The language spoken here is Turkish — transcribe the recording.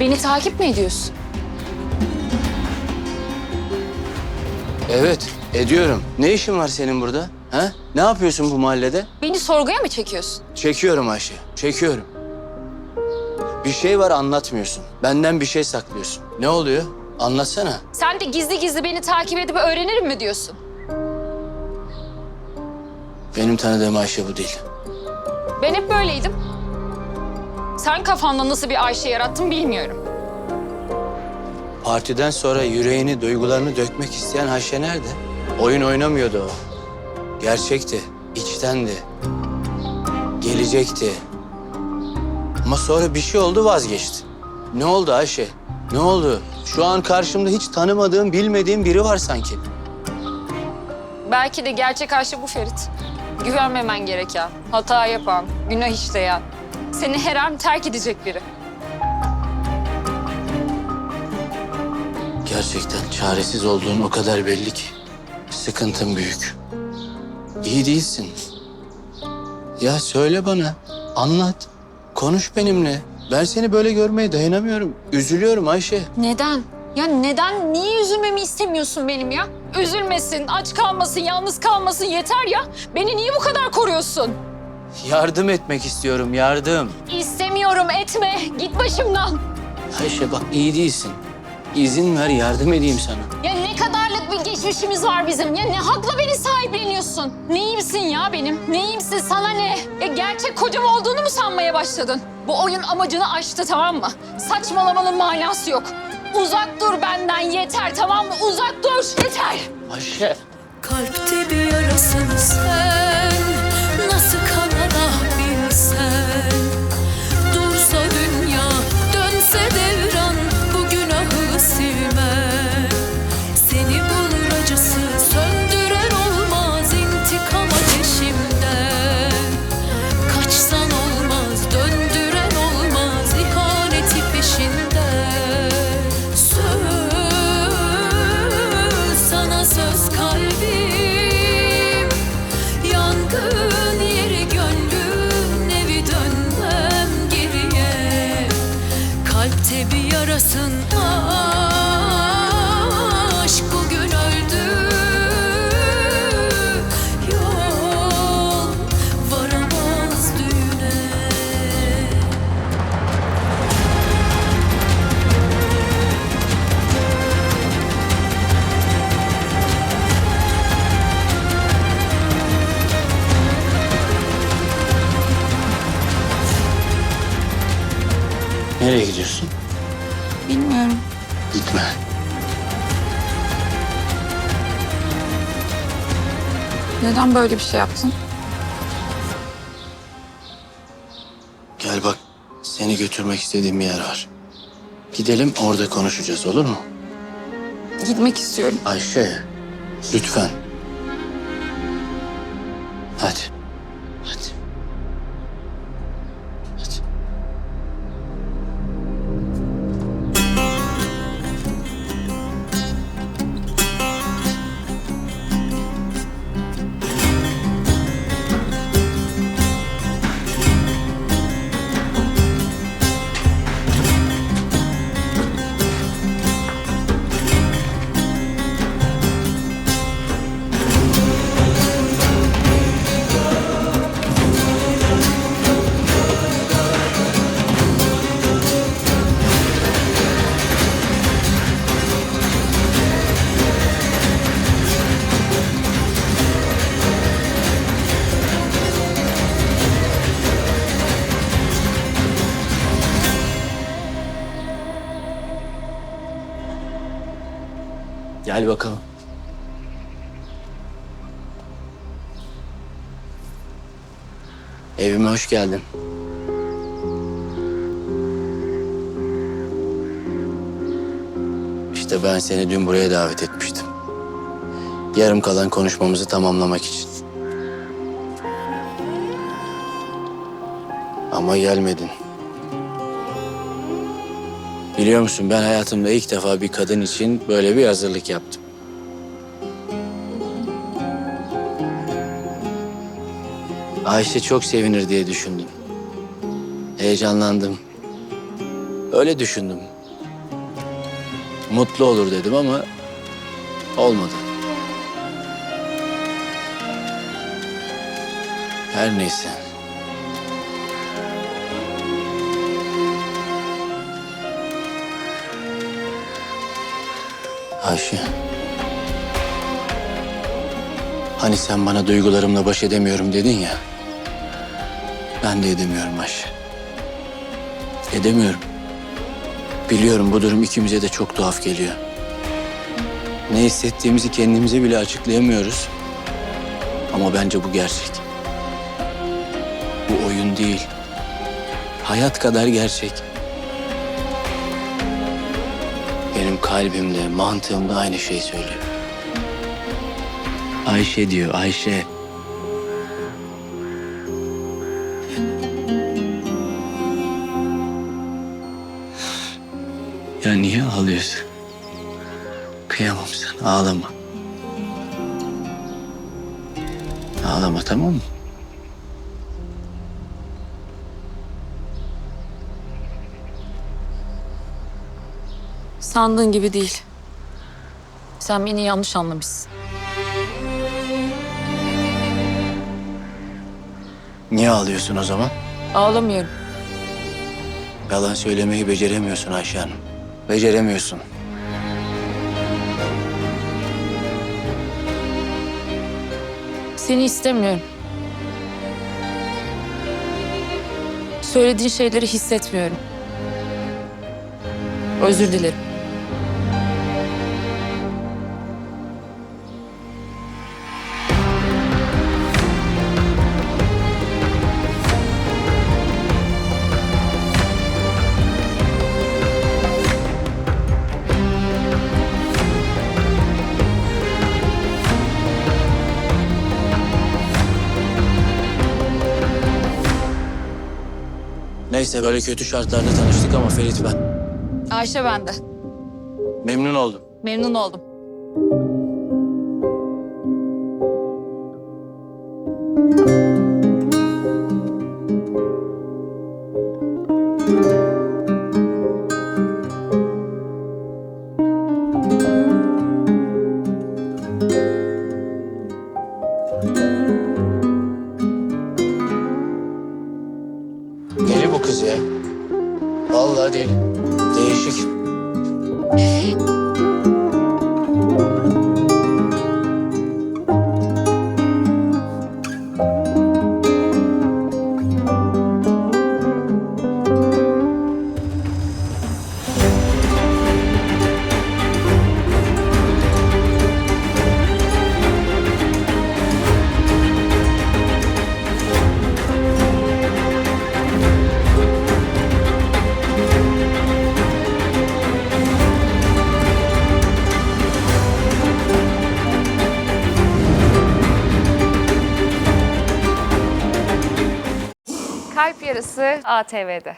Beni takip mi ediyorsun? Evet, ediyorum. Ne işin var senin burada? Ha? Ne yapıyorsun bu mahallede? Beni sorguya mı çekiyorsun? Çekiyorum Ayşe, çekiyorum. Bir şey var anlatmıyorsun. Benden bir şey saklıyorsun. Ne oluyor? Anlatsana. Sen de gizli gizli beni takip edip öğrenirim mi diyorsun? Benim tanıdığım Ayşe bu değil. Ben hep böyleydim. Sen kafanda nasıl bir Ayşe yarattın bilmiyorum. Partiden sonra yüreğini, duygularını dökmek isteyen Ayşe nerede? Oyun oynamıyordu o. Gerçekti, içtendi. Gelecekti. Ama sonra bir şey oldu vazgeçti. Ne oldu Ayşe? Ne oldu? Şu an karşımda hiç tanımadığım, bilmediğim biri var sanki. Belki de gerçek Ayşe bu Ferit. Güvenmemen gereken, hata yapan, günah işleyen, seni her an terk edecek biri. Gerçekten çaresiz olduğun o kadar belli ki. Sıkıntın büyük. İyi değilsin. Ya söyle bana, anlat. Konuş benimle. Ben seni böyle görmeye dayanamıyorum. Üzülüyorum Ayşe. Neden? Ya neden, niye üzülmemi istemiyorsun benim ya? Üzülmesin, aç kalmasın, yalnız kalmasın yeter ya. Beni niye bu kadar koruyorsun? Yardım etmek istiyorum, yardım. İstemiyorum, etme. Git başımdan. Ayşe bak iyi değilsin. İzin ver, yardım edeyim sana. Ya ne kadarlık bir geçmişimiz var bizim. Ya ne hakla beni sahipleniyorsun? Neyimsin ya benim? Neyimsin sana ne? Ya gerçek kocam olduğunu mu sanmaya başladın? Bu oyun amacını aştı tamam mı? Saçmalamanın manası yok. Uzak dur benden yeter tamam mı? Uzak dur yeter. Ayşe. Kalpte bir yarasın sen Gitme. Neden böyle bir şey yaptın? Gel bak, seni götürmek istediğim bir yer var. Gidelim orada konuşacağız olur mu? Gitmek istiyorum. Ayşe, lütfen. Hadi. Gel bakalım. Evime hoş geldin. İşte ben seni dün buraya davet etmiştim. Yarım kalan konuşmamızı tamamlamak için. Ama gelmedin. Biliyor musun ben hayatımda ilk defa bir kadın için böyle bir hazırlık yaptım. Ayşe çok sevinir diye düşündüm. Heyecanlandım. Öyle düşündüm. Mutlu olur dedim ama olmadı. Her neyse. Ayşe. Hani sen bana duygularımla baş edemiyorum dedin ya. Ben de edemiyorum Ayşe. Edemiyorum. Biliyorum bu durum ikimize de çok tuhaf geliyor. Ne hissettiğimizi kendimize bile açıklayamıyoruz. Ama bence bu gerçek. Bu oyun değil. Hayat kadar gerçek. Kalbimde, mantığımda aynı şeyi söylüyor. Ayşe diyor, Ayşe. Ya niye ağlıyorsun? Kıyamam sana, ağlama. Ağlama tamam mı? Sandığın gibi değil. Sen beni yanlış anlamışsın. Niye ağlıyorsun o zaman? Ağlamıyorum. Yalan söylemeyi beceremiyorsun Ayşe Hanım. Beceremiyorsun. Seni istemiyorum. Söylediğin şeyleri hissetmiyorum. Özür dilerim. Neyse böyle kötü şartlarda tanıştık ama Ferit ben. Ayşe bende. Memnun oldum. Memnun oldum. Yarısı ATV'de.